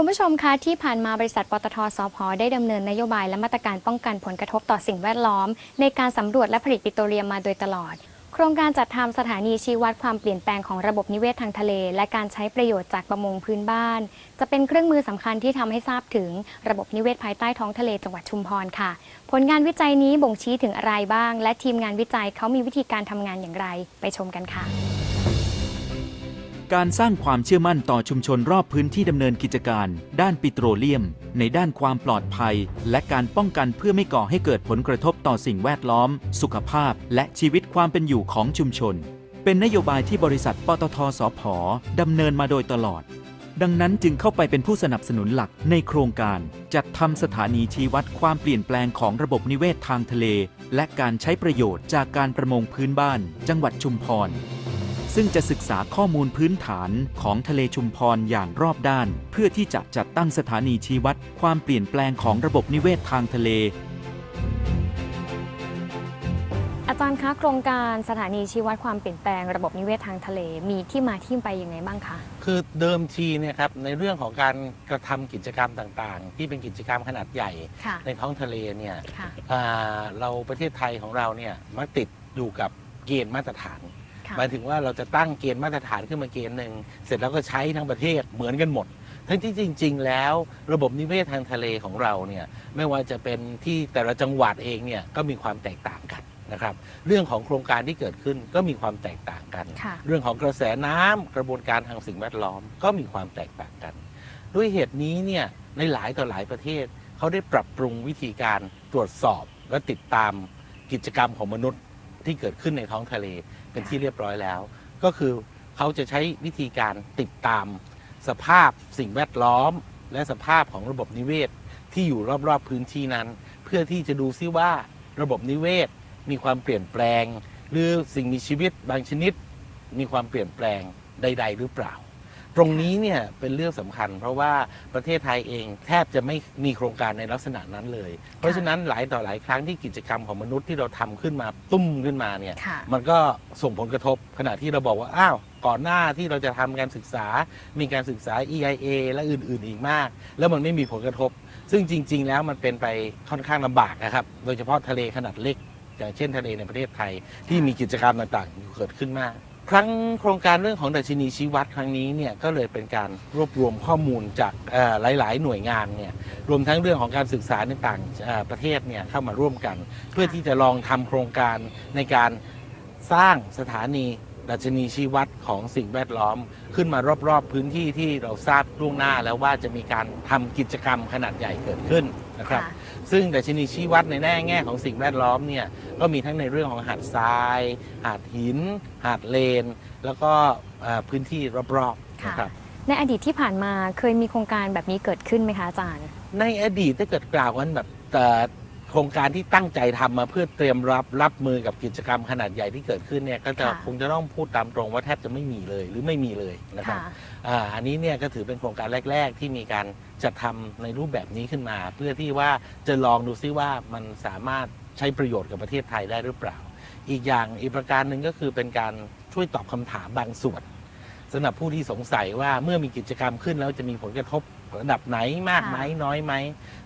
คุณผู้ชมคะที่ผ่านมาบริษัทปตทสพได้ดำเนินนโยบายและมาตรการป้องกันผลกระทบต่อสิ่งแวดล้อม ในการสำรวจและผลิตปิโตรเลียมมาโดยตลอด โครงการจัดทำสถานีชี้วัดความเปลี่ยนแปลงของระบบนิเวศทางทะเล และการใช้ประโยชน์จากประมงพื้นบ้าน จะเป็นเครื่องมือสำคัญที่ทำให้ทราบถึง ระบบนิเวศภายใต้ท้องทะเลจังหวัดชุมพรค่ะ ผลงานวิจัยนี้บ่งชี้ถึงอะไรบ้าง และทีมงานวิจัยเขามีวิธีการทำงานอย่างไร ไปชมกันค่ะ การสร้างความเชื่อมั่นต่อชุมชนรอบพื้นที่ดำเนินกิจการ ด้านปิโตรเลียม ในด้านความปลอดภัย และการป้องกันเพื่อไม่ก่อให้เกิดผลกระทบต่อสิ่งแวดล้อม สุขภาพ และชีวิตความเป็นอยู่ของชุมชน เป็นนโยบายที่บริษัทปตทสพดำเนินมาโดยตลอด ดังนั้นจึงเข้าไปเป็นผู้สนับสนุนหลักในโครงการ จัดทำสถานีชี้วัดความเปลี่ยนแปลงของระบบนิเวศทางทะเล และการใช้ประโยชน์จากการประมงพื้นบ้าน จังหวัดชุมพร ซึ่งจะศึกษาข้อมูลพื้นฐานของทะเลชุมพรอย่างรอบด้าน เพื่อที่จะจัดตั้งสถานีชี้วัดความเปลี่ยนแปลงของระบบนิเวศทางทะเล อาจารย์คะโครงการสถานีชี้วัดความเปลี่ยนแปลงระบบนิเวศทางทะเลมีที่มาที่ไปยังไงบ้างคะ คือเดิมทีเนี่ยครับในเรื่องของการกระทำกิจกรรมต่างๆ ที่เป็นกิจกรรมขนาดใหญ่ ค่ะ ในท้องทะเลเนี่ยค่ะ อ่าเราประเทศไทยของเราเนี่ยมักติดอยู่กับเกณฑ์มาตรฐานค่ะ หมายถึงว่าเราจะตั้งเกณฑ์มาตรฐานขึ้นมาเกณฑ์หนึ่งเสร็จแล้วก็ใช้ทั้งประเทศเหมือนกันหมด ทั้งที่จริง ๆ แล้วระบบนิเวศทางทะเลของเราเนี่ยไม่ว่าจะเป็นที่แต่ละจังหวัดเองเนี่ยก็มีความแตกต่างกันนะครับเรื่องของโครงการที่เกิดขึ้นก็มีความแตกต่างกันค่ะเรื่องของกระแสน้ำกระบวนการทางสิ่งแวดล้อมก็มีความแตกต่างกัน ด้วยเหตุนี้เนี่ยในหลายต่อหลายประเทศเขาได้ปรับปรุงวิธีการตรวจสอบและติดตามกิจกรรมของมนุษย์ที่เกิดขึ้นในท้องทะเล เป็นที่เรียบร้อยแล้ว ก็คือเขาจะใช้วิธีการติดตาม สภาพสิ่งแวดล้อม และสภาพของระบบนิเวศ ที่อยู่รอบๆพื้นที่นั้น เพื่อที่จะดูซิว่าระบบนิเวศ มีความเปลี่ยนแปลง หรือสิ่งมีชีวิตบางชนิด มีความเปลี่ยนแปลงใด ๆ หรือเปล่า ตรงนี้เนี่ยเป็นเรื่องสำคัญ เพราะว่าประเทศไทยเองแทบจะไม่มีโครงการในลักษณะนั้นเลย เพราะฉะนั้นหลายต่อหลายครั้งที่กิจกรรมของมนุษย์ที่เราทำขึ้นมาตุ้มขึ้นมาเนี่ยค่ะมันก็ส่งผลกระทบขณะที่เราบอกว่าอ้าวก่อนหน้าที่เราจะทำการศึกษา มีการศึกษา EIA และอื่น ๆ อีกมาก แล้วมันไม่มีผลกระทบ ซึ่งจริง ๆ แล้วมันเป็นไปค่อนข้างลำบากนะครับ โดยเฉพาะทะเลขนาดเล็ก อย่างเช่นทะเลในประเทศไทยที่มีกิจกรรมต่างๆเกิดขึ้นมาก ครั้งโครงการเรื่องของดัชนีชี้วัดครั้งนี้เนี่ยก็เลยเป็นการรวบรวมข้อมูลจากหลาย ๆ หน่วยงานเนี่ยรวมทั้งเรื่องของการศึกษาในต่างประเทศเนี่ยเข้ามาร่วมกัน เพื่อที่จะลองทำโครงการในการสร้างสถานี ดัชนีชี้วัดของสิ่งแวดล้อม ขึ้นมารอบๆพื้นที่ที่เราทราบล่วงหน้าแล้วว่าจะมีการทำกิจกรรมขนาดใหญ่เกิดขึ้นนะครับค่ะซึ่งดัชนีชี้วัดในแง่แง่ของสิ่งแวดล้อมเนี่ยก็มีทั้งในเรื่องของหาดทราย หาดหิน หาดเลน แล้วก็เอ่อพื้นที่รอบๆค่ะนะครับในอดีตที่ผ่านมาเคยมีโครงการแบบนี้เกิดขึ้นไหมคะอาจารย์ ในอดีตถ้าเกิดกล่าวกันแบบแต่ โครงการที่ตั้งใจทำมาเพื่อเตรียมรับรับมือกับกิจกรรมขนาดใหญ่ที่เกิดขึ้นเนี่ยก็จะค่ะคงจะต้องพูดตามตรงว่าแทบจะไม่มีเลยหรือไม่มีเลยนะครับค่ะอ่าอันนี้เนี่ยก็ถือเป็นโครงการแรก ๆ ที่มีการจัดทำในรูปแบบนี้ขึ้นมา เพื่อที่ว่าจะลองดูซิว่ามันสามารถใช้ประโยชน์กับประเทศไทยได้หรือเปล่า อีกอย่างอีกประการหนึ่งก็คือเป็นการช่วยตอบคำถามบางส่วน สำหรับผู้ที่สงสัยว่าเมื่อมีกิจกรรมขึ้นแล้วจะมีผลกระทบระดับไหนมากไหมค่ะน้อยไหม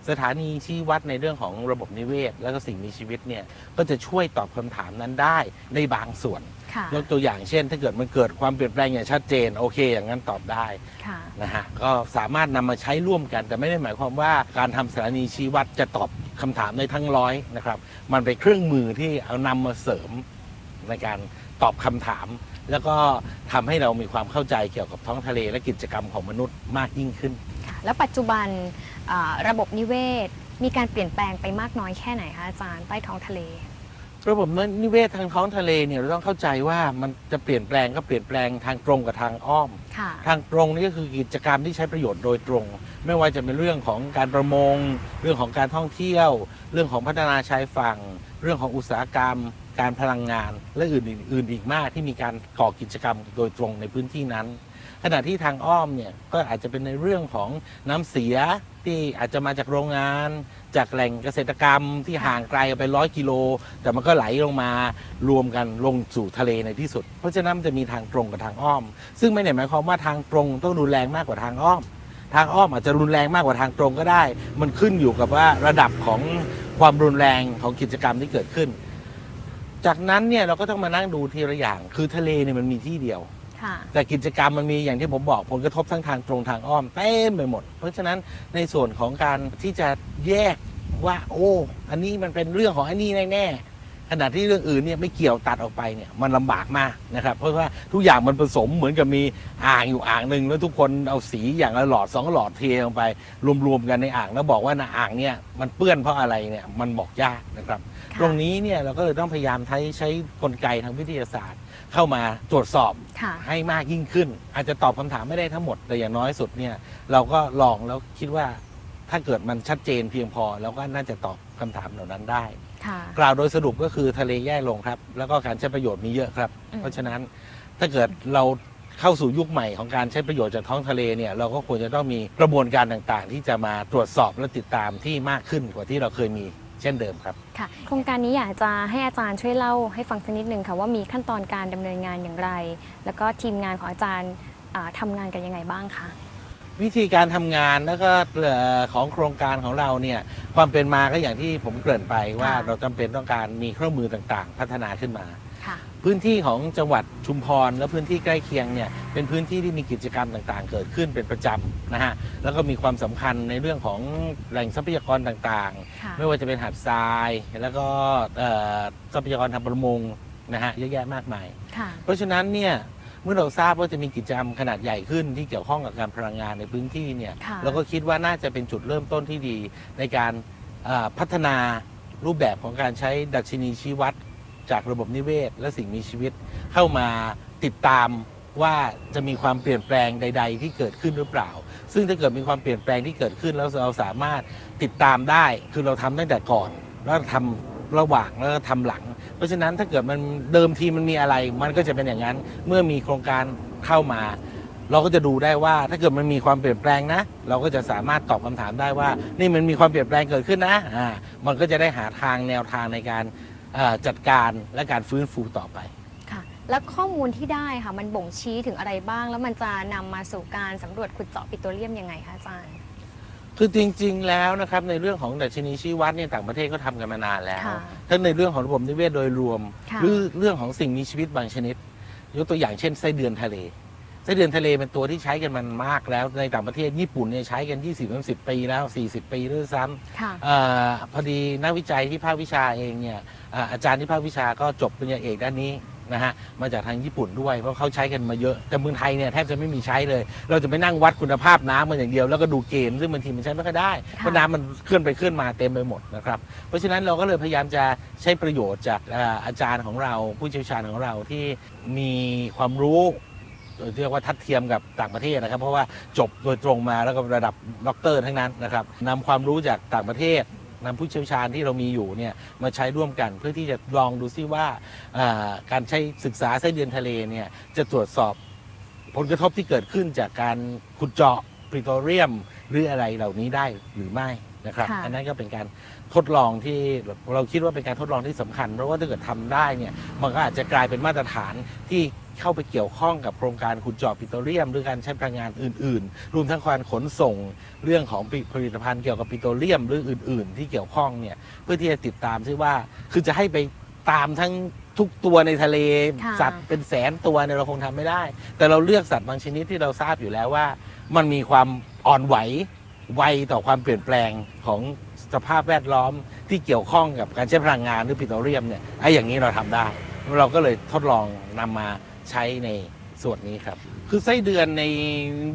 สถานีชี้วัดในเรื่องของระบบนิเวศ และก็สิ่งมีชีวิตเนี่ยก็จะช่วยตอบคำถามนั้นได้ในบางส่วนค่ะยกตัวอย่างเช่น ถ้าเกิดมันเกิดความเปลี่ยนแปลงอย่างชัดเจนโอเค อย่างนั้นตอบได้ค่ะนะฮะก็สามารถนำมาใช้ร่วมกัน แต่ไม่ได้หมายความว่าการทำสถานีชี้วัดจะตอบคำถามได้ทั้งร้อยนะครับมันเป็นเครื่องมือที่เอานำมาเสริม ในการตอบคำถาม แล้วก็ทำให้เรามีความเข้าใจเกี่ยวกับท้องทะเลและกิจกรรมของมนุษย์มากยิ่งขึ้น ค่ะแล้วปัจจุบันอ่าระบบนิเวศ มีการเปลี่ยนแปลงไปมากน้อยแค่ไหนคะอาจารย์ใต้ท้องทะเล ระบบนิเวศทางท้องทะเลเนี่ยเราต้องเข้าใจว่ามันจะเปลี่ยนแปลงก็เปลี่ยนแปลงทางตรงกับทางอ้อม ค่ะ ทางตรงนี่ก็คือกิจกรรมที่ใช้ประโยชน์โดยตรง ไม่ว่าจะเป็นเรื่องของการประมง เรื่องของการท่องเที่ยว เรื่องของพัฒนาชายฝั่ง เรื่องของอุตสาหกรรม การพลังงานและอื่นๆอีกมากที่มีการก่อกิจกรรมโดยตรงในพื้นที่นั้น ขณะที่ทางอ้อมเนี่ยก็อาจจะเป็นในเรื่องของน้ำเสียที่อาจจะมาจากโรงงาน จากแหล่งเกษตรกรรมที่ห่างไกลไปร้อยกิโล แต่มันก็ไหลลงมารวมกันลงสู่ทะเลในที่สุด เพราะฉะนั้นมันจะมีทางตรงกับทางอ้อม ซึ่งไม่ได้หมายความว่าทางตรงต้องรุนแรงมากกว่าทางอ้อม ทางอ้อมอาจจะรุนแรงมากกว่าทางตรงก็ได้ มันขึ้นอยู่กับว่าระดับของความรุนแรงของกิจกรรมที่เกิดขึ้น จากนั้นเนี่ยเราก็ต้องมานั่งดูทีละอย่าง คือทะเลเนี่ยมันมีที่เดียว ค่ะ แต่กิจกรรมมันมีอย่างที่ผมบอกผลกระทบทั้งทางตรงทางอ้อมเต็มไปหมด เพราะฉะนั้นในส่วนของการที่จะแยกว่า โอ้ อันนี้มันเป็นเรื่องของอันนี้แน่ๆ ขณะที่เรื่องอื่นเนี่ยไม่เกี่ยวตัดออกไปเนี่ยมันลำบากมากนะครับ เพราะว่าทุกอย่างมันผสมเหมือนกับมีอ่างอยู่อ่างหนึ่งแล้วทุกคนเอาสีอย่างละหลอดสองหลอดเทลงไป รวมๆกันในอ่างแล้วบอกว่าในอ่างเนี่ยมันเปื้อนเพราะอะไรเนี่ยมันบอกยากนะครับค่ะตรงนี้เนี่ยเราก็เลยต้องพยายามใช้ใช้กลไกทางวิทยาศาสตร์ เข้ามาตรวจสอบค่ะให้มากยิ่งขึ้น อาจจะตอบคำถามไม่ได้ทั้งหมดแต่อย่างน้อยสุดเนี่ยเราก็ลองแล้วคิดว่า ถ้าเกิดมันชัดเจนเพียงพอเราก็น่าจะตอบคำถามเหล่านั้นได้ค่ะกล่าวโดยสรุปก็คือทะเลแย่ลงครับ แล้วก็การใช้ประโยชน์มีเยอะครับอืมเพราะฉะนั้นถ้าเกิดเราเข้าสู่ยุคใหม่ของการใช้ประโยชน์จากท้องทะเลเนี่ยเราก็ควรจะต้องมีกระบวนการต่างๆ ที่จะมาตรวจสอบและติดตามที่มากขึ้นกว่าที่เราเคยมีเช่นเดิมครับค่ะโครงการนี้อยากจะให้อาจารย์ช่วยเล่าให้ฟังสักนิดหนึ่งค่ะว่ามีขั้นตอนการดำเนินงานอย่างไร แล้วก็ทีมงานของอาจารย์อ่าทำงานกันยังไงบ้างคะ วิธีการทำงานแล้วก็เอ่อของโครงการของเราเนี่ยความเป็นมาก็อย่างที่ผมเกริ่นไปว่าค่ะ เราจำเป็นต้องการมีเครื่องมือต่างๆ พัฒนาขึ้นมา ค่ะ พื้นที่ของจังหวัดชุมพรและพื้นที่ใกล้เคียงเนี่ยเป็นพื้นที่ที่มีกิจกรรมต่างๆ เกิดขึ้นเป็นประจำนะฮะแล้วก็มีความสำคัญในเรื่องของแหล่งทรัพยากรต่างค่ะๆไม่ว่าจะเป็นหาดทราย แล้วก็เอ่อทรัพยากรทางประมงนะฮะเยอะแยะมากมาย ค่ะ เพราะฉะนั้นเนี่ย เมื่อเราทราบว่าจะมีกิจกรรมขนาดใหญ่ขึ้นที่เกี่ยวข้องกับการพลังงานในพื้นที่เนี่ยค่ะ เราก็คิดว่าน่าจะเป็นจุดเริ่มต้นที่ดี ในการเอ่อพัฒนารูปแบบของการใช้ดัชนีชี้วัด จากระบบนิเวศ และสิ่งมีชีวิต เข้ามาติดตามว่าจะมีความเปลี่ยนแปลงใด ๆ ที่เกิดขึ้นหรือเปล่า ซึ่งถ้าเกิดมีความเปลี่ยนแปลงที่เกิดขึ้นแล้วเราสามารถติดตามได้ คือเราทำตั้งแต่ก่อน แล้วทำ ระหว่างแล้วก็ทำหลัง เพราะฉะนั้นถ้าเกิดมันเดิมทีมันมีอะไร มันก็จะเป็นอย่างนั้นเมื่อมีโครงการเข้ามา เราก็จะดูได้ว่าถ้าเกิดมันมีความเปลี่ยนแปลงนะ เราก็จะสามารถตอบคำถามได้ว่า นี่มันมีความเปลี่ยนแปลงเกิดขึ้นนะอ่ามันก็จะได้หาทางแนวทางในการเอ่อจัดการและการฟื้นฟูต่อไป ค่ะ แล้วข้อมูลที่ได้ค่ะ มันบ่งชี้ถึงอะไรบ้าง แล้วมันจะนำมาสู่การสำรวจขุดเจาะปิโตรเลียมยังไงคะอาจารย์ คือจริง ๆ แล้วนะครับในเรื่องของดัชนีชี้วัดเนี่ยต่างประเทศก็ทำกันมานานแล้วค่ะทั้งในเรื่องของระบบนิเวศโดยรวม ค่ะ หรือเรื่องของสิ่งมีชีวิตบางชนิด ยกตัวอย่างเช่นไส้เดือนทะเลไส้เดือนทะเลเป็นตัวที่ใช้กันมันมากแล้ว ในต่างประเทศญี่ปุ่นเนี่ยใช้กัน 20-30 ปีแล้ว 40 ปีด้วยซ้ำ ค่ะ เออพอดีนักวิจัยที่ภาควิชาเองเนี่ยอ่าอาจารย์ที่ภาควิชาก็จบปริญญาเอกด้านนี้ นะฮะมาจากทางญี่ปุ่นด้วยเพราะเขาใช้กันมาเยอะแต่เมืองไทยเนี่ยแทบจะไม่มีใช้เลย เราจะไปนั่งวัดคุณภาพน้ำมันอย่างเดียวแล้วก็ดูเกมซึ่งบางทีมันใช้ไม่ค่อยได้เพราะน้ำมันเคลื่อนไปเคลื่อนมาเต็มไปหมดนะครับเพราะฉะนั้นเราก็เลยพยายามจะใช้ประโยชน์จากอ่าอาจารย์ของเรา ผู้เชี่ยวชาญของเราที่มีความรู้เรียกว่าทัดเทียมกับต่างประเทศนะครับ เพราะว่าจบโดยตรงมาแล้วก็ระดับด็อกเตอร์ทั้งนั้นนะครับนำความรู้จากต่างประเทศ นำผู้เชี่ยวชาญที่เรามีอยู่เนี่ยมาใช้ร่วมกัน เพื่อที่จะลองดูซิว่าอ่าการใช้ศึกษาไส้เดือนทะเลเนี่ยจะตรวจสอบผลกระทบที่เกิดขึ้นจากการขุดเจาะปิโตรเลียม หรืออะไรเหล่านี้ได้หรือไม่นะครับค่ะอันนั้นก็เป็นการทดลองที่เราคิดว่าเป็นการทดลองที่สำคัญ เพราะว่าถ้าเกิดทำได้เนี่ยมันก็อาจจะกลายเป็นมาตรฐานที่ เข้าไปเกี่ยวข้องกับโครงการขุดเจาะปิโตรเลียมหรือการใช้พลังงานอื่น ๆ รวมทั้งการขนส่งเรื่องของผลิตภัณฑ์เกี่ยวกับปิโตรเลียมหรืออื่น ๆ ที่เกี่ยวข้องเนี่ยเพื่อที่จะติดตามซิว่าคือจะให้ไปตามทั้งทุกตัวในทะเลค่ะสัตว์เป็นแสนตัวเนี่ยเราคงทำไม่ได้ แต่เราเลือกสัตว์บางชนิดที่เราทราบอยู่แล้วว่า มันมีความอ่อนไหวไวต่อความเปลี่ยนแปลงของสภาพแวดล้อมที่เกี่ยวข้องกับการใช้พลังงานหรือปิโตรเลียมเนี่ยไอ้อย่างนี้เราทำได้ เราก็เลยทดลองนำมา ใช้ในส่วนนี้ครับ คือไส้เดือนใน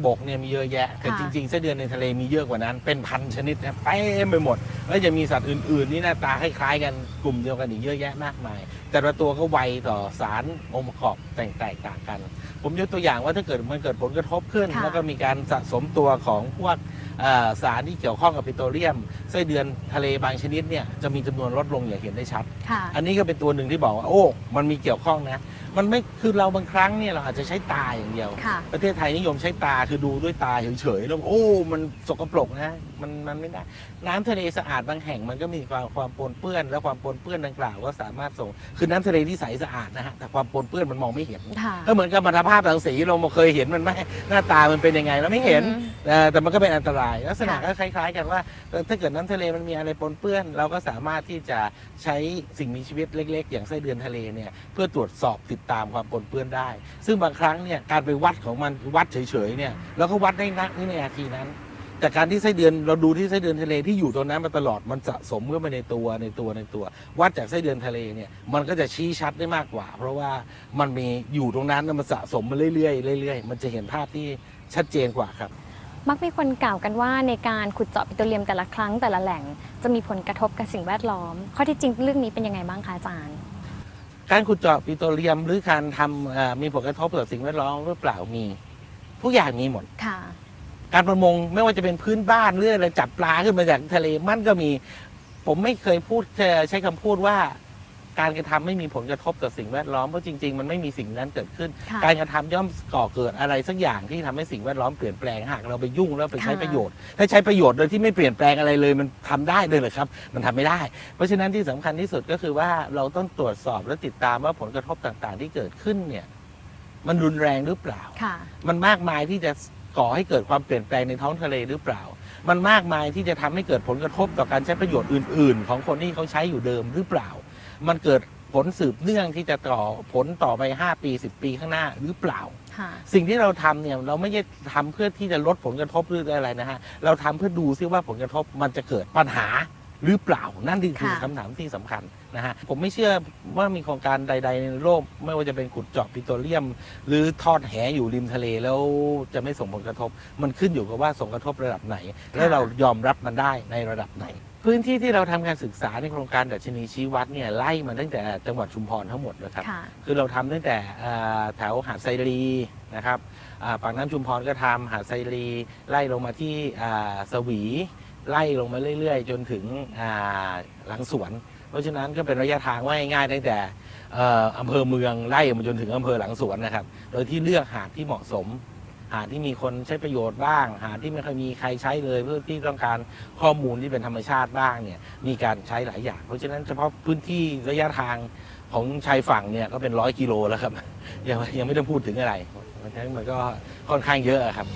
บกเนี่ยมีเยอะแยะ แต่ค่ะจริงๆไส้เดือนในทะเลมีเยอะกว่านั้น เป็นพันชนิดนะเต็มไปหมด แล้วจะมีสัตว์อื่นๆนี่หน้าตาคล้ายๆกันกลุ่มเดียวกันอีกเยอะแยะมากมาย แต่ละตัวก็ไวต่อสารองค์ประกอบแตกต่างกัน ผมยกตัวอย่างว่าถ้าเกิดมันเกิดผลกระทบขึ้นค่ะแล้วก็มีการสะสมตัวของพวกเอ่อสารที่เกี่ยวข้องกับปิโตรเลียมไส้เดือนทะเลบางชนิดเนี่ยจะมีจำนวนลดลงอย่างเห็นได้ชัดค่ะอันนี้ก็เป็นตัวหนึ่งที่บอกว่าโอ้ มันมีเกี่ยวข้องนะ มันไม่คือเราบางครั้งเนี่ยเราอาจจะใช้ตาอย่างเดียว ค่ะ ประเทศไทยนิยมใช้ตาคือดูด้วยตาเฉยๆแล้วโอ้ มันสกปรกนะมันมันไม่ได้ น้ำทะเลสะอาดบางแห่งมันก็มีความความปนเปื้อน และความปนเปื้อนดังกล่าวก็สามารถส่ง คือน้ำทะเลที่ใสสะอาดนะฮะแต่ความปนเปื้อนมันมองไม่เห็น ค่ะ ก็เหมือนกับมัณฑภาพรังสีเราเคยเห็นมันไหมหน้าตามันเป็นยังไงเราไม่เห็นอืมเอ่อแต่มันก็เป็นอันตราย ลักษณะค่ะก็คล้าย ๆ กันว่าเอ่อถ้าเกิดน้ำทะเลมันมีอะไรปนเปื้อน เราก็สามารถที่จะใช้สิ่งมีชีวิตเล็ก ๆ อย่างไส้เดือนทะเลเนี่ยเพื่อตรวจสอบติดตามความปนเปื้อนได้ ซึ่งบางครั้งเนี่ยการไปวัดของมันวัดเฉยๆเนี่ยเราก็วัดได้นักวินาทีนั้น แต่การที่ไส้เดือนเราดูที่ไส้เดือนทะเลที่อยู่ตรงนั้นมาตลอดมันสะสมเข้าไปในตัวในตัวในตัว วัดจากไส้เดือนทะเลเนี่ยมันก็จะชี้ชัดได้มากกว่า เพราะว่ามันมีอยู่ตรงนั้นแล้วมันสะสมมาเรื่อยๆเรื่อยๆ มันจะเห็นภาพที่ชัดเจนกว่าครับมักมีคนกล่าวกันว่าในการขุดเจาะปิโตรเลียมแต่ละครั้งแต่ละแหล่ง จะมีผลกระทบกับสิ่งแวดล้อม ข้อที่จริงเรื่องนี้เป็นยังไงบ้างคะอาจารย์ การขุดเจาะปิโตรเลียมหรือการทำเอ่อมีผลกระทบต่อสิ่งแวดล้อมหรือเปล่ามีทุกอย่างมีหมดค่ะ การประมงไม่ว่าจะเป็นพื้นบ้านหรืออะไรจับปลาขึ้นมาจากทะเลมันก็มี ผมไม่เคยพูดเอ่อใช้คำพูดว่า การกระทำไม่มีผลกระทบต่อสิ่งแวดล้อมเพราะจริง ๆ มันไม่มีสิ่งนั้นเกิดขึ้น ค่ะการกระทำย่อมก่อเกิดอะไรสักอย่างที่ทำให้สิ่งแวดล้อมเปลี่ยนแปลงหากเราไปยุ่งแล้วไปใช้ค่ะ ประโยชน์ ถ้าใช้ประโยชน์โดยที่ไม่เปลี่ยนแปลงอะไรเลยมันทำได้เลยเหรอครับ มันทำไม่ได้ เพราะฉะนั้นที่สำคัญที่สุดก็คือว่าเราต้องตรวจสอบและติดตามว่าผลกระทบต่างๆ ที่เกิดขึ้นเนี่ยมันรุนแรงหรือเปล่า ค่ะ มันมากมายที่จะก่อให้เกิดความเปลี่ยนแปลงในท้องทะเลหรือเปล่า มันมากมายที่จะทำให้เกิดผลกระทบต่อการใช้ประโยชน์อื่น ๆ ของคนที่เขาใช้อยู่เดิมหรือเปล่า มันเกิดผลสืบเนื่องที่จะต่อผลต่อไป 5 ปี 10 ปีข้างหน้าหรือเปล่าค่ะสิ่งที่เราทำเนี่ยเราไม่ใช่ทำเพื่อที่จะลดผลกระทบหรืออะไรนะฮะเราทำเพื่อดูซิว่าผลกระทบมันจะเกิดปัญหาหรือเปล่านั่นคือค่ะคำถามที่สำคัญนะฮะผมไม่เชื่อว่ามีโครงการใด ๆ ในโลก ไม่ว่าจะเป็นขุดเจาะปิโตรเลียม หรือทอดแหอยู่ริมทะเลแล้วจะไม่ส่งผลกระทบ มันขึ้นอยู่กับว่าส่งกระทบระดับไหน และเรายอมรับมันได้ในระดับไหน พื้นที่ที่เราทำการศึกษาในโครงการดัชนีชี้วัดเนี่ยไล่มาตั้งแต่จังหวัดชุมพรทั้งหมดนะครับ ค่ะ คือเราทำตั้งแต่อ่าแถวหาดไซรีนะครับอ่าปากน้ำชุมพรก็ทำหาดไซรี ไล่ลงมาที่อ่าสวี ไล่ลงมาเรื่อยๆ จนถึงอ่าหลังสวน เพราะฉะนั้นก็เป็นระยะทางว่าง่ายๆตั้งแต่เอ่ออำเภอเมืองไล่มาจนถึงอำเภอหลังสวนนะครับ โดยที่เลือกหาดที่เหมาะสม หาดที่มีคนใช้ประโยชน์บ้าง หาดที่ไม่เคยมีใครใช้เลยเพื่อที่ต้องการข้อมูลที่เป็นธรรมชาติบ้างเนี่ยมีการใช้หลายอย่าง เพราะฉะนั้นเฉพาะพื้นที่ระยะทางของชายฝั่งเนี่ยก็เป็นร้อยกิโลแล้วครับ ยังยังไม่ต้องพูดถึงอะไรเพราะฉะนั้นมันก็ค่อนข้างเยอะครับ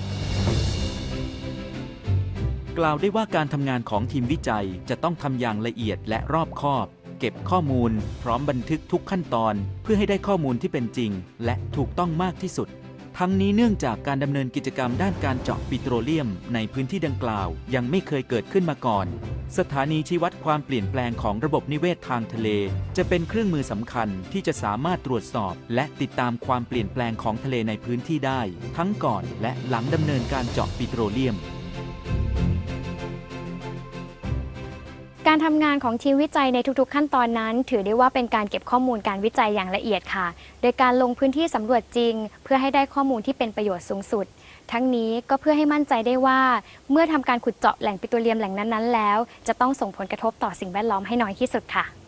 กล่าวได้ว่าการทำงานของทีมวิจัยจะต้องทำอย่างละเอียดและรอบคอบ เก็บข้อมูล พร้อมบันทึกทุกขั้นตอน เพื่อให้ได้ข้อมูลที่เป็นจริง และถูกต้องมากที่สุด ทั้งนี้เนื่องจากการดำเนินกิจกรรมด้านการเจาะปิโตรเลียมในพื้นที่ดังกล่าว ยังไม่เคยเกิดขึ้นมาก่อน สถานีชี้วัดความเปลี่ยนแปลงของระบบนิเวศทางทะเล จะเป็นเครื่องมือสำคัญที่จะสามารถตรวจสอบ และติดตามความเปลี่ยนแปลงของทะเลในพื้นที่ได้ ทั้งก่อนและหลังดำเนินการเจาะปิโตรเลียม การทำงานของทีมวิจัยในทุกๆขั้นตอนนั้น ถือได้ว่าเป็นการเก็บข้อมูลการวิจัยอย่างละเอียดค่ะ โดยการลงพื้นที่สำรวจจริง เพื่อให้ได้ข้อมูลที่เป็นประโยชน์สูงสุด ทั้งนี้ก็เพื่อให้มั่นใจได้ว่า เมื่อทำการขุดเจาะแหล่งปิโตรเลียมแหล่งนั้นๆ แล้ว จะต้องส่งผลกระทบต่อสิ่งแวดล้อมให้น้อยที่สุดค่ะ